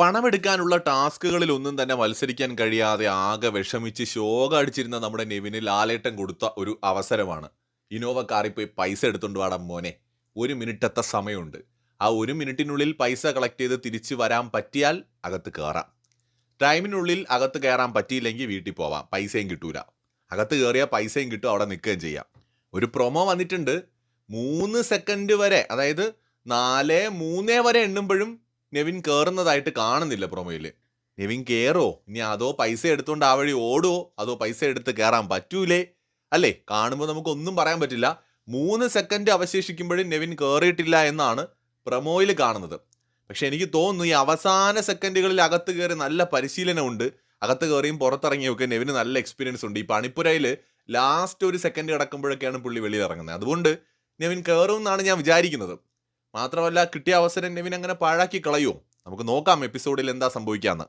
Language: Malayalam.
പണമെടുക്കാനുള്ള ടാസ്കുകളിൽ ഒന്നും തന്നെ മത്സരിക്കാൻ കഴിയാതെ ആകെ വിഷമിച്ച് ശോക അടിച്ചിരുന്ന നമ്മുടെ നെവിന് ലാലേട്ടൻ കൊടുത്ത ഒരു അവസരമാണ്. ഇനോവ കാറിൽ പോയി പൈസ എടുത്തുകൊണ്ട് വാടാം മോനെ. ഒരു മിനിറ്റത്തെ സമയമുണ്ട്. ആ ഒരു മിനിറ്റിനുള്ളിൽ പൈസ കളക്ട് ചെയ്ത് തിരിച്ചു വരാൻ പറ്റിയാൽ അകത്ത് കയറാം ടൈമിനുള്ളിൽ അകത്ത് കയറാൻ പറ്റിയില്ലെങ്കിൽ വീട്ടിൽ പോവാം. പൈസയും കിട്ടൂല. അകത്ത് കയറിയാൽ പൈസയും കിട്ടും അവിടെ നിൽക്കുകയും ചെയ്യാം. ഒരു പ്രൊമോ വന്നിട്ടുണ്ട്. മൂന്ന് സെക്കൻഡ് വരെ അതായത് നാല് മൂന്നേ വരെ എണ്ണുമ്പോഴും നെവിൻ കയറുന്നതായിട്ട് കാണുന്നില്ല പ്രൊമോയിൽ. നെവിൻ കയറോ ഇനി അതോ പൈസ എടുത്തുകൊണ്ട് ആ വഴി ഓടുവോ? അതോ പൈസ എടുത്ത് കയറാൻ പറ്റൂലേ? അല്ലേ? കാണുമ്പോൾ നമുക്ക് ഒന്നും പറയാൻ പറ്റില്ല. മൂന്ന് സെക്കൻഡ് അവശേഷിക്കുമ്പോഴും നെവിൻ കയറിയിട്ടില്ല എന്നാണ് പ്രൊമോയിൽ കാണുന്നത്. പക്ഷെ എനിക്ക് തോന്നുന്നു ഈ അവസാന സെക്കൻഡുകളിൽ അകത്ത് കയറി നല്ല പരിശീലനമുണ്ട്. അകത്ത് കയറിയും പുറത്തിറങ്ങിയൊക്കെ നെവിന് നല്ല എക്സ്പീരിയൻസ് ഉണ്ട്. ഈ പണിപ്പുരയിൽ ലാസ്റ്റ് ഒരു സെക്കൻഡ് കിടക്കുമ്പോഴൊക്കെയാണ് പുള്ളി വെളിയിൽ ഇറങ്ങുന്നത് അതുകൊണ്ട് നെവിൻ കയറും എന്നാണ് ഞാൻ വിചാരിക്കുന്നത്. മാത്രമല്ല കിട്ടിയ അവസരം നെവിൻ അങ്ങനെ പാഴാക്കി കളയുമോ നമുക്ക് നോക്കാം എപ്പിസോഡിൽ എന്താ സംഭവിക്കാന്ന്.